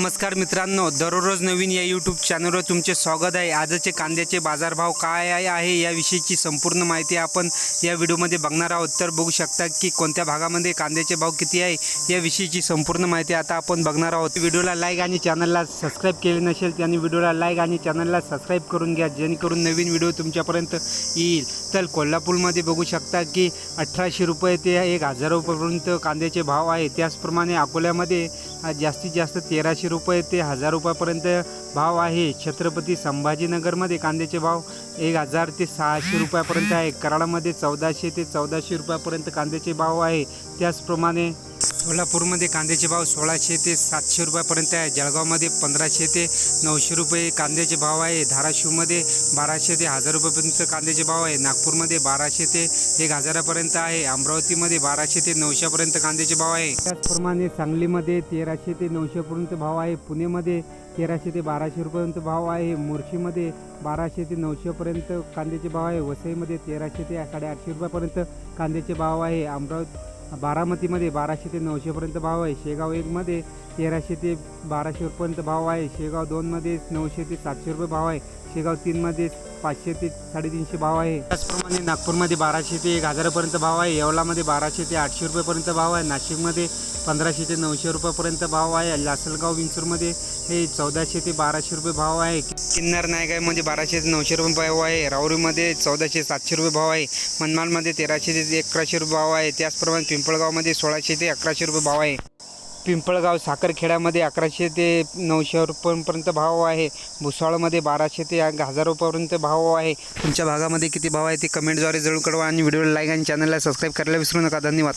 नमस्कार मित्रांनो दररोज नवीन या यूट्यूब चॅनलवर तुमचे स्वागत आहे. आजचे कांद्याचे बाजारभाव काय आहे याविषयीची संपूर्ण माहिती आपण या व्हिडिओमध्ये बघणार आहोत. तर बघू शकता की कोणत्या भागामध्ये कांद्याचे भाव किती आहे याविषयीची संपूर्ण माहिती आता आपण बघणार आहोत. व्हिडिओला लाईक आणि चॅनलला सबस्क्राईब केले नसेल त्यांनी व्हिडिओला लाईक आणि चॅनलला सबस्क्राईब करून घ्या जेणेकरून नवीन व्हिडिओ तुमच्यापर्यंत येईल. तर कोल्हापूरमध्ये बघू शकता की अठराशे रुपये ते एक हजार रुपयापर्यंत कांद्याचे भाव आहे. त्याचप्रमाणे अकोल्यामध्ये जास्तीत जास्त तेराशे रुपये ते हजार रुपयापर्यंत भाव आहे. छत्रपती संभाजीनगरमध्ये कांद्याचे भाव एक हजार ते सहाशे रुपयापर्यंत आहे. कराडामध्ये चौदाशे ते चौदाशे रुपयापर्यंत कांद्याचे भाव आहे. त्याचप्रमाणे सोलापूरमध्ये कांद्याचे भाव सोळाशे ते सातशे रुपयापर्यंत आहे. जळगावमध्ये पंधराशे ते नऊशे रुपये कांद्याचे भाव आहे. धाराशिवमध्ये बाराशे ते हजार रुपयापर्यंत कांद्याचे भाव आहे. नागपूरमध्ये बाराशे ते एक हजारापर्यंत आहे. अमरावतीमध्ये बाराशे ते नऊशेपर्यंत कांद्याचे भाव आहे. त्याचप्रमाणे सांगलीमध्ये तेराशे ते नऊशेपर्यंत भाव आहे. पुणेमध्ये तेराशे ते बाराशे रुपयापर्यंत भाव आहे. मोर्शीमध्ये बाराशे ते नऊशेपर्यंत कांद्याचे भाव आहे. वसईमध्ये तेराशे ते साडेआठशे रुपयापर्यंत कांद्याचे भाव आहे. अमरावती बारामतीमध्ये बाराशे ते नऊशेपर्यंत भाव आहे. शेगाव एकमध्ये तेराशे ते बाराशे रुपयेपर्यंत भाव आहे. शेगाव दोनमध्ये नऊशे ते सातशे रुपये भाव आहे. शेगाव तीनमध्ये पाचशे ते साडेतीनशे भाव आहे. त्याचप्रमाणे नागपूरमध्ये बाराशे ते एक हजारापर्यंत भाव आहे. येवलामध्ये बाराशे ते आठशे रुपयेपर्यंत भाव आहे. नाशिकमध्ये पंधराशे ते नऊशे रुपयापर्यंत भाव आहे. लासलगाव विंचूरमध्ये हे चौदाशे ते बाराशे रुपये भाव आहे. किन्नर नायगामध्ये म्हणजे बाराशे ते नऊशे रुपये भाव आहे. राहुरीमध्ये चौदाशे सातशे रुपये भाव आहे. मनमाडमध्ये तेराशे ते अकराशे रुपये भाव आहे. त्याचप्रमाणे पिंपळगावमध्ये सोळाशे ते अकराशे रुपये भाव आहे. पिंपळगाव साखरखेड्यामध्ये अकराशे ते नऊशे रुपयांपर्यंत भाव आहे. भुसावळमध्ये बाराशे ते एक हजार रुपयापर्यंत भाव आहे. तुमच्या भागामध्ये किती भाव आहे ते कमेंटद्वारे जरूर कळवा आणि व्हिडिओला लाईक आणि चॅनलला सबस्क्राईब करायला विसरू नका. धन्यवाद.